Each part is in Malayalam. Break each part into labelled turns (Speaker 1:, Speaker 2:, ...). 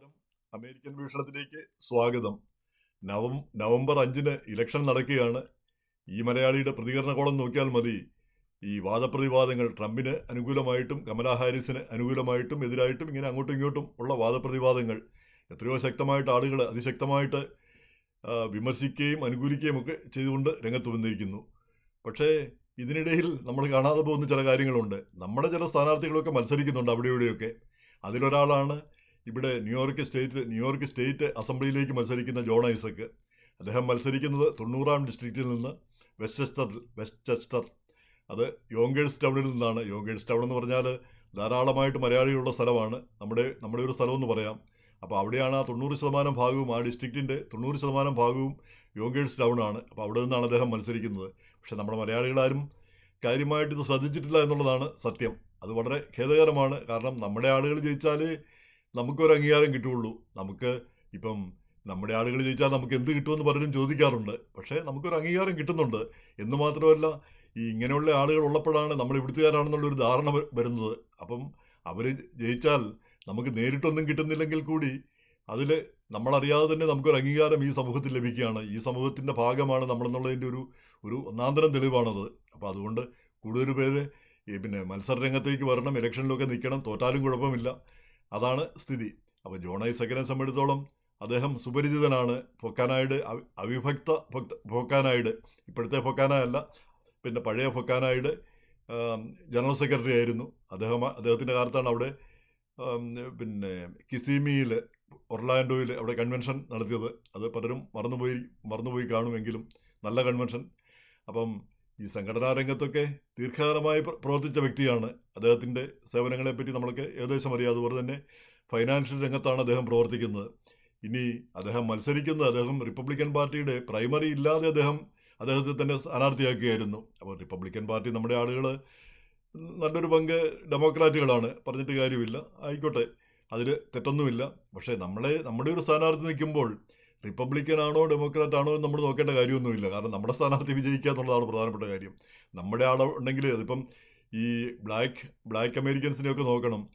Speaker 1: നമസ്കാരം. അമേരിക്കൻ വീക്ഷണത്തിലേക്ക് സ്വാഗതം. നവം നവംബർ അഞ്ചിന് ഇലക്ഷൻ നടക്കുകയാണ്. ഈ മലയാളിയുടെ പ്രതികരണ കോളം നോക്കിയാൽ മതി. ഈ വാദപ്രതിവാദങ്ങൾ ട്രംപിന് അനുകൂലമായിട്ടും കമലാ ഹാരിസിന് അനുകൂലമായിട്ടും എതിരായിട്ടും ഇങ്ങനെ അങ്ങോട്ടും ഇങ്ങോട്ടും ഉള്ള വാദപ്രതിവാദങ്ങൾ. എത്രയോ ശക്തമായിട്ട് ആളുകൾ അതിശക്തമായിട്ട് വിമർശിക്കുകയും അനുകൂലിക്കുകയും ഒക്കെ ചെയ്തുകൊണ്ട് രംഗത്ത് വന്നിരിക്കുന്നു. പക്ഷേ ഇതിനിടയിൽ നമ്മൾ കാണാതെ പോകുന്ന ചില കാര്യങ്ങളുണ്ട്. നമ്മുടെ ചില സ്ഥാനാർത്ഥികളൊക്കെ മത്സരിക്കുന്നുണ്ട് അവിടെ ഇവിടെയൊക്കെ അതിലൊരാളാണ് ഇവിടെ New York state New York state അസംബ്ലിയിലേക്ക് മത്സരിക്കുന്ന ജോൺ ഐസക്ക് അദ്ദേഹം മത്സരിക്കുന്നത് തൊണ്ണൂറാം ഡിസ്ട്രിക്റ്റിൽ നിന്ന് വെസ്റ്റെസ്റ്റർ വെസ്റ്റെസ്റ്റർ അത് യോങ്കേഴ്സ് ടൗണിൽ നിന്നാണ്. യോങ്കേഴ്സ് ടൗൺ എന്ന് പറഞ്ഞാൽ ധാരാളമായിട്ട് മലയാളികളുള്ള സ്ഥലമാണ്. നമ്മുടെ നമ്മുടെ ഒരു സ്ഥലമെന്ന് പറയാം. അപ്പോൾ അവിടെയാണ് ആ തൊണ്ണൂറ് ശതമാനം ഭാഗവും ആ ഡിസ്ട്രിക്റ്റിന്റെ തൊണ്ണൂറ് ശതമാനം ഭാഗവും യോങ്കേഴ്സ് ടൗൺ ആണ്. അപ്പോൾ അവിടെ നിന്നാണ് അദ്ദേഹം മത്സരിക്കുന്നത്. പക്ഷേ നമ്മുടെ മലയാളികളാരും കാര്യമായിട്ട് ഇത് ശ്രദ്ധിച്ചിട്ടില്ല എന്നുള്ളതാണ് സത്യം. അത് വളരെ ഖേദകരമാണ്. കാരണം നമ്മുടെ ആളുകൾ ജയിച്ചാലേ നമുക്കൊരു അംഗീകാരം കിട്ടുകയുള്ളൂ. നമുക്ക് ഇപ്പം നമ്മുടെ ആളുകൾ ജയിച്ചാൽ നമുക്ക് എന്ത് കിട്ടുമെന്ന് പലരും ചോദിക്കാറുണ്ട്. പക്ഷേ നമുക്കൊരു അംഗീകാരം കിട്ടുന്നുണ്ട്. എന്ന് മാത്രമല്ല ഈ ഇങ്ങനെയുള്ള ആളുകൾ ഉള്ളപ്പോഴാണ് നമ്മൾ ഇവിടുത്തുകാരാണെന്നുള്ളൊരു ധാരണ വരുന്നത്. അപ്പം അവർ ജയിച്ചാൽ നമുക്ക് നേരിട്ടൊന്നും കിട്ടുന്നില്ലെങ്കിൽ കൂടി അതിൽ നമ്മളറിയാതെ തന്നെ നമുക്കൊരു അംഗീകാരം ഈ സമൂഹത്തിൽ ലഭിക്കുകയാണ്. ഈ സമൂഹത്തിന്റെ ഭാഗമാണ് നമ്മളെന്നുള്ളതിന്റെ ഒരു ഒരു ഒന്നാന്തരം തെളിവാണത്. അപ്പോൾ അതുകൊണ്ട് കൂടുതൽ പേര് പിന്നെ മത്സര രംഗത്തേക്ക് വരണം ഇലക്ഷനിലൊക്കെ നിൽക്കണം തോറ്റാലും കുഴപ്പമില്ല. അതാണ് സ്ഥിതി. അപ്പോൾ ജോണൈ ഐസക്കിനെ സംബന്ധിച്ചിടത്തോളം അദ്ദേഹം സുപരിചിതനാണ്. ഫൊക്കാനായിഡ് അവി- അവിഭക്ത ഭക്ത ഫൊക്കാനായിഡ്. ഇപ്പോഴത്തെ ഫൊക്കാനായല്ല പിന്നെ പഴയ ഫൊക്കാനായിഡ് ജനറൽ സെക്രട്ടറി ആയിരുന്നു. അദ്ദേഹം അദ്ദേഹത്തിന്റെ കാലത്താണ് അവിടെ പിന്നെ കിസിമിയിൽ ഒർലാൻഡോയിൽ അവിടെ കൺവെൻഷൻ നടത്തിയത്. അത് പലരും മറന്നുപോയി മറന്നുപോയി കാണുമെങ്കിലും നല്ല കൺവെൻഷൻ. അപ്പം ഈ സംഘടനാ രംഗത്തൊക്കെ ദീർഘകാലമായി പ്രവർത്തിച്ച വ്യക്തിയാണ്. അദ്ദേഹത്തിന്റെ സേവനങ്ങളെപ്പറ്റി നമ്മളൊക്കെ ഏകദേശം അറിയാം. അതുപോലെ തന്നെ ഫൈനാൻഷ്യൽ രംഗത്താണ് അദ്ദേഹം പ്രവർത്തിക്കുന്നത്. ഇനി അദ്ദേഹം മത്സരിക്കുന്നത് അദ്ദേഹം റിപ്പബ്ലിക്കൻ പാർട്ടിയുടെ പ്രൈമറി ഇല്ലാതെ അദ്ദേഹം അദ്ദേഹത്തെ തന്നെ സ്ഥാനാർത്ഥിയാക്കുകയായിരുന്നു. അപ്പോൾ റിപ്പബ്ലിക്കൻ പാർട്ടി നമ്മുടെ ആളുകൾ നല്ലൊരു പങ്ക് ഡെമോക്രാറ്റുകളാണ് പറഞ്ഞിട്ട് കാര്യമില്ല. ആയിക്കോട്ടെ. അതിൽ തെറ്റൊന്നുമില്ല. പക്ഷേ നമ്മളെ നമ്മുടെ ഒരു സ്ഥാനാർത്ഥി നിൽക്കുമ്പോൾ റിപ്പബ്ലിക്കൻ ആണോ ഡെമോക്രാറ്റ് ആണോ എന്ന് നമ്മൾ നോക്കേണ്ട കാര്യമൊന്നുമില്ല. കാരണം നമ്മുടെ സ്ഥാനാർത്ഥി വിജയിക്കുക എന്നുള്ളതാണ് പ്രധാനപ്പെട്ട കാര്യം. നമ്മുടെ ആൾ ഉണ്ടെങ്കിൽ അതിപ്പം ഈ ബ്ലാക്ക് ബ്ലാക്ക് അമേരിക്കൻസിനെയൊക്കെ നോക്കണം.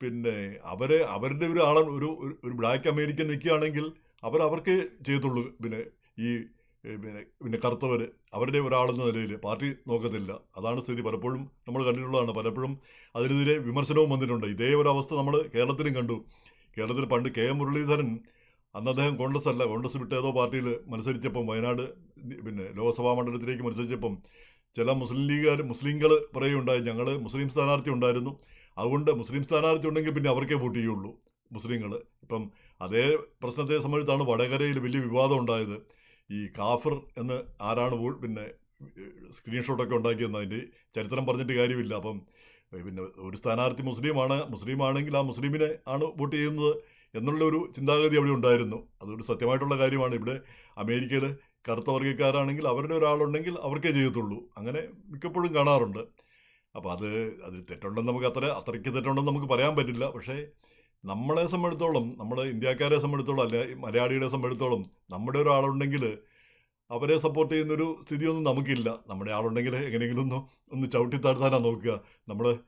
Speaker 1: പിന്നെ അവരെ അവരുടെ ഒരു ഒരു ഒരു- ഒരു ബ്ലാക്ക് അമേരിക്കൻ നിൽക്കുകയാണെങ്കിൽ അവർ അവർക്ക് ചെയ്യത്തുള്ളൂ. പിന്നെ ഈ പിന്നെ പിന്നെ കറുത്തവർ അവരുടെ ഒരാളെന്ന നിലയിൽ പാർട്ടി നോക്കത്തില്ല. അതാണ് സ്ഥിതി. പലപ്പോഴും നമ്മൾ കണ്ടിട്ടുള്ളതാണ്. പലപ്പോഴും അതിനെതിരെ വിമർശനവും വന്നിട്ടുണ്ട്. ഇതേ ഒരു അവസ്ഥ നമ്മൾ കേരളത്തിലും കണ്ടു. കേരളത്തിൽ പണ്ട് കെ എം മുരളീധരൻ അന്ന് അദ്ദേഹം കോൺഗ്രസ് അല്ല കോൺഗ്രസ് വിട്ട് ഏതോ പാർട്ടിയിൽ മത്സരിച്ചപ്പം വയനാട് പിന്നെ ലോക്സഭാ മണ്ഡലത്തിലേക്ക് മത്സരിച്ചപ്പം ചില മുസ്ലിം ലീഗുകാർ മുസ്ലിങ്ങൾ പറയുകയുണ്ടായി ഞങ്ങൾ മുസ്ലിം സ്ഥാനാർത്ഥി ഉണ്ടായിരുന്നു. അതുകൊണ്ട് മുസ്ലിം സ്ഥാനാർത്ഥി ഉണ്ടെങ്കിൽ പിന്നെ അവർക്കേ വോട്ട് ചെയ്യുള്ളൂ മുസ്ലിങ്ങൾ. ഇപ്പം അതേ പ്രശ്നത്തെ സംബന്ധിച്ചാണ് വടകരയിൽ വലിയ വിവാദം ഉണ്ടായത്. ഈ കാഫർ എന്ന് ആരാണ് പിന്നെ സ്ക്രീൻഷോട്ടൊക്കെ ഉണ്ടാക്കിയെന്ന് അതിന്റെ ചരിത്രം പറഞ്ഞിട്ട് കാര്യമില്ല. അപ്പം പിന്നെ ഒരു സ്ഥാനാർത്ഥി മുസ്ലിമാണ് മുസ്ലിമാണെങ്കിൽ ആ മുസ്ലിമിനെ ആണ് വോട്ട് ചെയ്യുന്നത്. എന്നുള്ള ഒരു ചിന്താഗതി അവിടെ ഉണ്ടായിരുന്നു. അതൊരു സത്യമായിട്ടുള്ള കാര്യമാണ് ഇവിടെ അമേരിക്കയിൽ കറുത്ത വർഗക്കാരാണെങ്കിൽ അവരുടെ ഒരാളുണ്ടെങ്കിൽ അവർക്കേ ചെയ്യത്തുള്ളൂ. അങ്ങനെ മിക്കപ്പോഴും കാണാറുണ്ട്. അപ്പോൾ അത് അത് തെറ്റുണ്ടെന്ന് നമുക്ക് അത്ര അത്രയ്ക്ക് തെറ്റുണ്ടെന്ന് നമുക്ക് പറയാൻ പറ്റില്ല. പക്ഷേ നമ്മളെ സംബന്ധിച്ചോളം നമ്മുടെ ഇന്ത്യക്കാരെ സംബന്ധിച്ചോളം അല്ലെ മലയാളികളെ സംബന്ധിച്ചോളം നമ്മുടെ ഒരാളുണ്ടെങ്കിൽ അവരെ സപ്പോർട്ട് ചെയ്യുന്നൊരു സ്ഥിതിയൊന്നും നമുക്കില്ല. നമ്മുടെ ആളുണ്ടെങ്കിൽ എങ്ങനെയെങ്കിലും ഒന്ന് ഒന്ന് ചവിട്ടിത്താഴ്ത്താനാണ് നോക്കുക. നമ്മൾ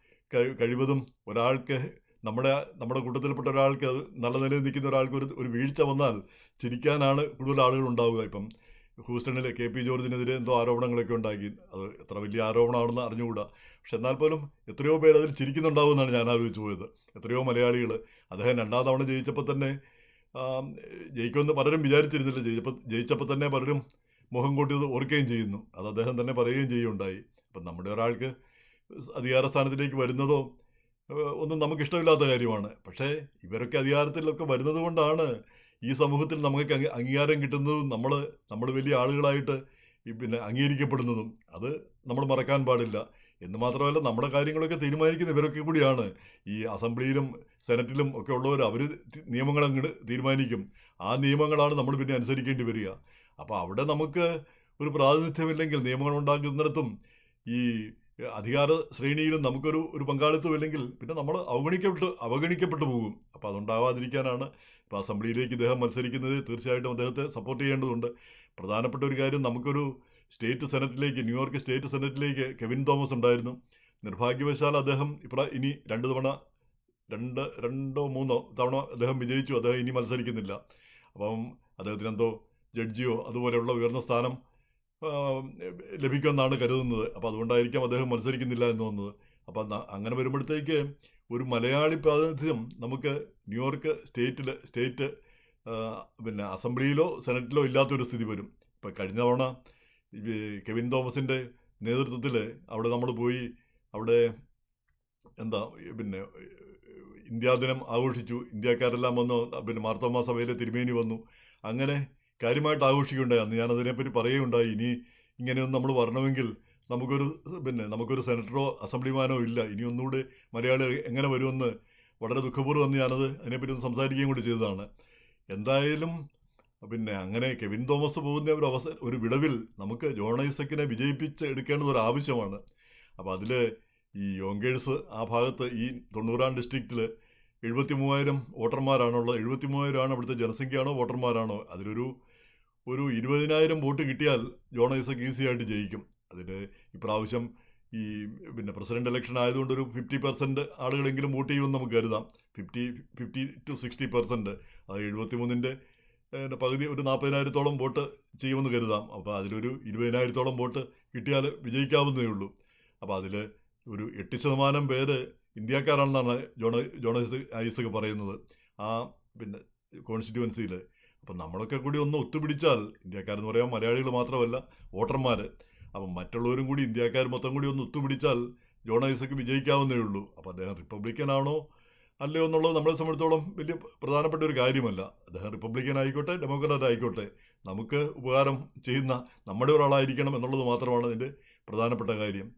Speaker 1: കഴിവതും ഒരാൾക്ക് നമ്മുടെ നമ്മുടെ കൂട്ടത്തിൽപ്പെട്ട ഒരാൾക്ക് അത് നല്ല നിലയിൽ നിൽക്കുന്ന ഒരാൾക്ക് ഒരു ഒരു വീഴ്ച വന്നാൽ ചിരിക്കാനാണ് കൂടുതൽ ആളുകൾ ഉണ്ടാവുക. ഇപ്പം ഹൂസ്റ്റണിൽ കെ പി ജോർജിനെതിരെ എന്തോ ആരോപണങ്ങളൊക്കെ ഉണ്ടാക്കി. അത് എത്ര വലിയ ആരോപണമാണെന്ന് അറിഞ്ഞുകൂടാ. പക്ഷെ എന്നാൽ പോലും എത്രയോ പേര് അതിൽ ചിരിക്കുന്നുണ്ടാവുമെന്നാണ് ഞാൻ ആലോചിച്ച് പോയത്. എത്രയോ മലയാളികൾ അദ്ദേഹം രണ്ടാം തവണ ജയിച്ചപ്പോൾ തന്നെ ജയിക്കുമെന്ന് പലരും വിചാരിച്ചിരുന്നില്ല. ജയിച്ചപ്പോൾ ജയിച്ചപ്പോൾ തന്നെ പലരും മുഖം കൂട്ടിയത് ഓർക്കുകയും ചെയ്യുന്നു. അത് അദ്ദേഹം തന്നെ പറയുകയും ചെയ്യുകയുണ്ടായി. അപ്പം നമ്മുടെ ഒരാൾക്ക് അധികാര സ്ഥാനത്തിലേക്ക് വരുന്നതോ ഒന്നും നമുക്കിഷ്ടമില്ലാത്ത കാര്യമാണ്. പക്ഷേ ഇവരൊക്കെ അധികാരത്തിലൊക്കെ വരുന്നത് കൊണ്ടാണ് ഈ സമൂഹത്തിൽ നമുക്ക് അംഗീ- അംഗീകാരം കിട്ടുന്നതും നമ്മൾ നമ്മൾ വലിയ ആളുകളായിട്ട് പിന്നെ അംഗീകരിക്കപ്പെടുന്നതും. അത് നമ്മൾ മറക്കാൻ പാടില്ല. എന്ന് മാത്രമല്ല നമ്മുടെ കാര്യങ്ങളൊക്കെ തീരുമാനിക്കുന്ന ഇവരൊക്കെ കൂടിയാണ്. ഈ അസംബ്ലിയിലും സെനറ്റിലും ഒക്കെ ഉള്ളവർ അവർ നിയമങ്ങൾ അങ്ങോട്ട് തീരുമാനിക്കും. ആ നിയമങ്ങളാണ് നമ്മൾ പിന്നെ അനുസരിക്കേണ്ടി വരിക. അപ്പോൾ അവിടെ നമുക്ക് ഒരു പ്രാതിനിധ്യമില്ലെങ്കിൽ നിയമങ്ങൾ ഉണ്ടാക്കുന്നിടത്തും ഈ അധികാര ശ്രേണിയിലും നമുക്കൊരു ഒരു പങ്കാളിത്തം ഇല്ലെങ്കിൽ പിന്നെ നമ്മൾ അവഗണിക്കപ്പെട്ട് അവഗണിക്കപ്പെട്ടു പോകും. അപ്പോൾ അതുണ്ടാവാതിരിക്കാനാണ് ഇപ്പോൾ അസംബ്ലിയിലേക്ക് ഇദ്ദേഹം മത്സരിക്കുന്നത്. തീർച്ചയായിട്ടും അദ്ദേഹത്തെ സപ്പോർട്ട് ചെയ്യേണ്ടതുണ്ട്. പ്രധാനപ്പെട്ട ഒരു കാര്യം നമുക്കൊരു സ്റ്റേറ്റ് സെനറ്റിലേക്ക് ന്യൂയോർക്ക് സ്റ്റേറ്റ് സെനറ്റിലേക്ക് കെവിൻ തോമസ് ഉണ്ടായിരുന്നു. നിർഭാഗ്യവശാൽ അദ്ദേഹം ഇപ്പോൾ ഇനി രണ്ട് തവണ രണ്ട് രണ്ടോ മൂന്നോ തവണ അദ്ദേഹം വിജയിച്ചു. അദ്ദേഹം ഇനി മത്സരിക്കുന്നില്ല. അപ്പം അദ്ദേഹത്തിന് എന്തോ ജഡ്ജിയോ അതുപോലെയുള്ള ഉയർന്ന സ്ഥാനം ലഭിക്കുമെന്നാണ് കരുതുന്നത്. അപ്പോൾ അതുകൊണ്ടായിരിക്കാം അദ്ദേഹം മത്സരിക്കുന്നില്ല എന്ന് വന്നത് അപ്പം അങ്ങനെ വരുമ്പോഴത്തേക്ക് ഒരു മലയാളി പ്രാതിനിധ്യം നമുക്ക് ന്യൂയോർക്ക് സ്റ്റേറ്റിൽ സ്റ്റേറ്റ് പിന്നെ അസംബ്ലിയിലോ സെനറ്റിലോ ഇല്ലാത്തൊരു സ്ഥിതി വരും. ഇപ്പം കഴിഞ്ഞ തവണ കെവിൻ തോമസിന്റെ നേതൃത്വത്തിൽ അവിടെ നമ്മൾ പോയി അവിടെ എന്താ പിന്നെ ഇന്ത്യാദിനം ആഘോഷിച്ചു. ഇന്ത്യക്കാരെല്ലാം വന്നു. പിന്നെ മാർത്തോമാ സഭയിലെ തിരുമേനി വന്നു. അങ്ങനെ കാര്യമായിട്ട് ആഘോഷിക്കുകയുണ്ടായി അന്ന് ഞാനതിനെപ്പറ്റി പറയുകയുണ്ടായി. ഇനി ഇങ്ങനെയൊന്നും നമ്മൾ വരണമെങ്കിൽ നമുക്കൊരു പിന്നെ നമുക്കൊരു സെനറ്ററോ അസംബ്ലിമാനോ ഇല്ല. ഇനി ഒന്നുകൂടി മലയാളി എങ്ങനെ വരുമെന്ന് വളരെ ദുഃഖപൂർവം അന്ന് ഞാനത് അതിനെപ്പറ്റി ഒന്ന് സംസാരിക്കുകയും കൂടി ചെയ്തതാണ്. എന്തായാലും പിന്നെ അങ്ങനെ കെവിൻ തോമസ് പോകുന്ന ഒരു അവസരം ഒരു വിടവിൽ നമുക്ക് ജോൺ ഐസക്കിനെ വിജയിപ്പിച്ച് എടുക്കേണ്ടത് ഒരു ആവശ്യമാണ്. അപ്പോൾ അതിൽ ഈ യോങ്കേഴ്സ് ആ ഭാഗത്ത് ഈ തൊണ്ണൂറാം ഡിസ്ട്രിക്റ്റിൽ എഴുപത്തി മൂവായിരം വോട്ടർമാരാണുള്ളത്. എഴുപത്തി മൂവായിരമാണ് അവിടുത്തെ ജനസംഖ്യയാണോ വോട്ടർമാരാണോ? അതിലൊരു ഒരു ഇരുപതിനായിരം വോട്ട് കിട്ടിയാൽ ജോൺ ഐസക് ഈസി ആയിട്ട് ജയിക്കും. അതിന് ഇപ്രാവശ്യം ഈ പിന്നെ പ്രസിഡന്റ് ഇലക്ഷൻ ആയതുകൊണ്ട് ഒരു ഫിഫ്റ്റി പെർസെന്റ് ആളുകളെങ്കിലും വോട്ട് ചെയ്യുമെന്ന് നമുക്ക് കരുതാം. Fifty fifty to sixty percent അത് എഴുപത്തി മൂന്നിന്റെ പകുതി ഒരു നാൽപ്പതിനായിരത്തോളം വോട്ട് ചെയ്യുമെന്ന് കരുതാം. അപ്പോൾ അതിലൊരു ഇരുപതിനായിരത്തോളം വോട്ട് കിട്ടിയാൽ വിജയിക്കാവുന്നേ ഉള്ളൂ. അപ്പോൾ അതിൽ ഒരു എട്ട് ശതമാനം പേര് ഇന്ത്യക്കാരാണെന്നാണ് ജോണ ജോണ ഐസക് പറയുന്നത്. ആ പിന്നെ കോൺസ്റ്റിറ്റ്യുവൻസിയിൽ അപ്പം നമ്മളൊക്കെ കൂടി ഒന്ന് ഒത്തുപിടിച്ചാൽ ഇന്ത്യക്കാരെന്ന് പറയാൻ മലയാളികൾ മാത്രമല്ല വോട്ടർമാർ അപ്പം മറ്റുള്ളവരും കൂടി ഇന്ത്യക്കാർ മൊത്തം കൂടി ഒന്ന് ഒത്തുപിടിച്ചാൽ ജോൺ ഐസക്ക് വിജയിക്കാവുന്നേ ഉള്ളൂ. അപ്പോൾ അദ്ദേഹം റിപ്പബ്ലിക്കൻ ആണോ അല്ലയോ എന്നുള്ളത് നമ്മളെ സംബന്ധിച്ചോളം വലിയ പ്രധാനപ്പെട്ട ഒരു കാര്യമല്ല. അദ്ദേഹം റിപ്പബ്ലിക്കൻ ആയിക്കോട്ടെ ഡെമോക്രാറ്റ് ആയിക്കോട്ടെ. നമുക്ക് ഉപകാരം ചെയ്യുന്ന നമ്മുടെ ഒരാളായിരിക്കണം എന്നുള്ളത് മാത്രമാണ് അതിന്റെ പ്രധാനപ്പെട്ട കാര്യം.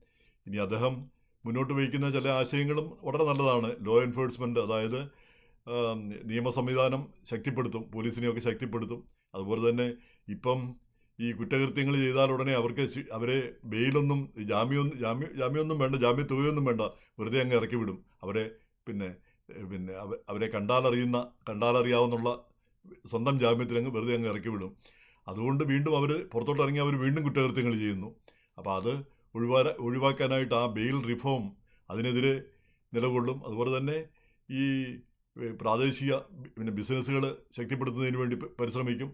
Speaker 1: ഇനി അദ്ദേഹം മുന്നോട്ട് വയ്ക്കുന്ന ചില ആശയങ്ങളും വളരെ നല്ലതാണ്. ലോ എൻഫോഴ്സ്മെന്റ് അതായത് നിയമ സംവിധാനം ശക്തിപ്പെടുത്തും പോലീസിനെയൊക്കെ ശക്തിപ്പെടുത്തും. അതുപോലെ തന്നെ ഇപ്പം ഈ കുറ്റകൃത്യങ്ങൾ ചെയ്താൽ ഉടനെ അവർക്ക് അവരെ ബെയിലൊന്നും ജാമ്യമൊന്നും ജാമ്യം ജാമ്യമൊന്നും വേണ്ട ജാമ്യ തുകയൊന്നും വേണ്ട വെറുതെ അങ്ങ് ഇറക്കി വിടും. അവരെ പിന്നെ പിന്നെ അവരെ കണ്ടാലറിയുന്ന കണ്ടാലറിയാവുന്നുള്ള സ്വന്തം ജാമ്യത്തിൽ അങ്ങ് വെറുതെ അങ്ങ് ഇറക്കി വിടും. അതുകൊണ്ട് വീണ്ടും അവർ പുറത്തോട്ട് ഇറങ്ങി അവർ വീണ്ടും കുറ്റകൃത്യങ്ങൾ ചെയ്യുന്നു. അപ്പോൾ അത് ഒഴിവാ ഒഴിവാക്കാനായിട്ട് ആ ബെയിൽ റിഫോം അതിനെതിരെ നിലകൊള്ളും. അതുപോലെ തന്നെ ഈ പ്രാദേശിക പിന്നെ ബിസിനസ്സുകൾ ശക്തിപ്പെടുത്തുന്നതിന് വേണ്ടി പരിശ്രമിക്കും.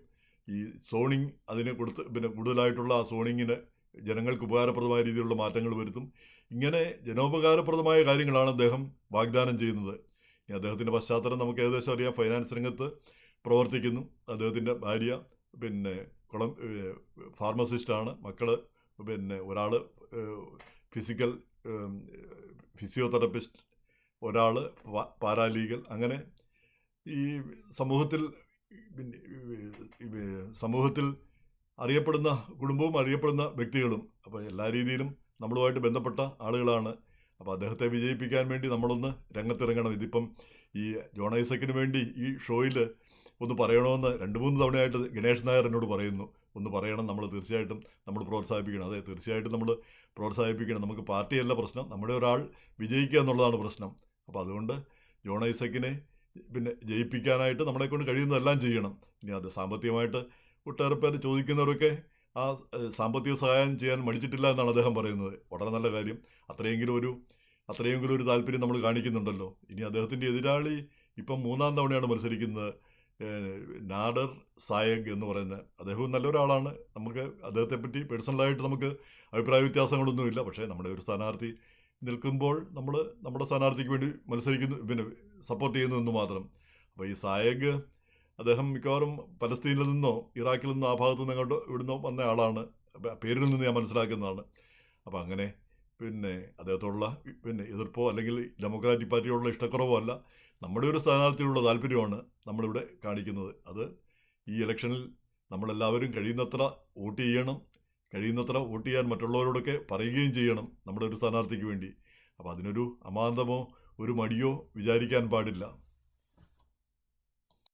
Speaker 1: ഈ സോണിങ് അതിന് കൊടുത്ത് പിന്നെ കൂടുതലായിട്ടുള്ള ആ സോണിങ്ങിന് ജനങ്ങൾക്ക് ഉപകാരപ്രദമായ രീതിയിലുള്ള മാറ്റങ്ങൾ വരുത്തും. ഇങ്ങനെ ജനോപകാരപ്രദമായ കാര്യങ്ങളാണ് അദ്ദേഹം വാഗ്ദാനം ചെയ്യുന്നത്. ഇനി അദ്ദേഹത്തിന്റെ പശ്ചാത്തലം നമുക്ക് ഏകദേശം അറിയാം. ഫൈനാൻസ് രംഗത്ത് പ്രവർത്തിക്കുന്നു. അദ്ദേഹത്തിന്റെ ഭാര്യ പിന്നെ കുളം ഫാർമസിസ്റ്റാണ് മക്കൾ പിന്നെ ഒരാൾ ഫിസിക്കൽ ഫിസിയോതെറപ്പിസ്റ്റ് ഒരാൾ പാരാലീഗൽ അങ്ങനെ ഈ സമൂഹത്തിൽ സമൂഹത്തിൽ അറിയപ്പെടുന്ന കുടുംബവും അറിയപ്പെടുന്ന വ്യക്തികളും അപ്പോൾ എല്ലാ രീതിയിലും നമ്മളുമായിട്ട് ബന്ധപ്പെട്ട ആളുകളാണ്. അപ്പോൾ അദ്ദേഹത്തെ വിജയിപ്പിക്കാൻ വേണ്ടി നമ്മളൊന്ന് രംഗത്തിറങ്ങണം. ഇതിപ്പം ഈ ജോൺ ഐസക്കിന് വേണ്ടി ഈ ഷോയിൽ ഒന്ന് പറയണമെന്ന് രണ്ട് മൂന്ന് തവണയായിട്ട് ഗണേഷ് നായർ എന്നോട് പറയുന്നു. ഒന്ന് പറയണം നമ്മൾ തീർച്ചയായിട്ടും നമ്മൾ പ്രോത്സാഹിപ്പിക്കണം. അതെ തീർച്ചയായിട്ടും നമ്മൾ പ്രോത്സാഹിപ്പിക്കണം. നമുക്ക് പാർട്ടിയല്ല പ്രശ്നം. നമ്മുടെ ഒരാൾ വിജയിക്കുക എന്നുള്ളതാണ് പ്രശ്നം. അപ്പോൾ അതുകൊണ്ട് ജോൺ ഐസക്കിനെ പിന്നെ ജയിപ്പിക്കാനായിട്ട് നമ്മളെ കൊണ്ട് കഴിയുന്നതെല്ലാം ചെയ്യണം. ഇനി അത് സാമ്പത്തികമായിട്ട് ഒട്ടേറെ പേര് ചോദിക്കുന്നവരൊക്കെ ആ സാമ്പത്തിക സഹായം ചെയ്യാൻ മടിച്ചിട്ടില്ല എന്നാണ് അദ്ദേഹം പറയുന്നത്. വളരെ നല്ല കാര്യം. അത്രയെങ്കിലും ഒരു അത്രയെങ്കിലും ഒരു താല്പര്യം നമ്മൾ കാണിക്കുന്നുണ്ടല്ലോ. ഇനി അദ്ദേഹത്തിന്റെ എതിരാളി ഇപ്പം മൂന്നാം തവണയാണ് മത്സരിക്കുന്നത്. നാഡർ സായഗ് എന്ന് പറയുന്നത് അദ്ദേഹവും നല്ലൊരാളാണ്. നമുക്ക് അദ്ദേഹത്തെപ്പറ്റി പേഴ്സണലായിട്ട് നമുക്ക് അഭിപ്രായ വ്യത്യാസങ്ങളൊന്നുമില്ല. പക്ഷേ നമ്മുടെ ഒരു സ്ഥാനാർത്ഥി നിൽക്കുമ്പോൾ നമ്മൾ നമ്മുടെ സ്ഥാനാർത്ഥിക്ക് വേണ്ടി മത്സരിക്കുന്നു പിന്നെ സപ്പോർട്ട് ചെയ്യുന്നു എന്ന് മാത്രം. അപ്പോൾ ഈ സായഗ് അദ്ദേഹം മിക്കവാറും പലസ്തീനിൽ നിന്നോ ഇറാഖിൽ നിന്നോ ആ ഭാഗത്തു നിന്ന് അങ്ങോട്ട് ഇവിടുന്ന് വന്ന ആളാണ്. പേരിൽ നിന്ന് ഞാൻ മനസ്സിലാക്കുന്നതാണ്. അപ്പോൾ അങ്ങനെ പിന്നെ അദ്ദേഹത്തോടുള്ള പിന്നെ എതിർപ്പോ അല്ലെങ്കിൽ ഡെമോക്രാറ്റിക് പാർട്ടിയോടുള്ള ഇഷ്ടക്കുറവോ അല്ല നമ്മുടെ ഒരു സ്ഥാനാർത്ഥിയോടുള്ള താല്പര്യമാണ് നമ്മളിവിടെ കാണിക്കുന്നത്. അത് ഈ ഇലക്ഷനിൽ നമ്മളെല്ലാവരും കഴിയുന്നത്ര വോട്ട് ചെയ്യണം കഴിയുന്നത്ര വോട്ട് ചെയ്യാൻ മറ്റുള്ളവരോടൊക്കെ പറയുകയും ചെയ്യണം നമ്മുടെ ഒരു സ്ഥാനാർത്ഥിക്ക് വേണ്ടി. അപ്പോൾ അതിനൊരു അമാന്തമോ ഒരു മടിയോ വിചാരിക്കാൻ പാടില്ല.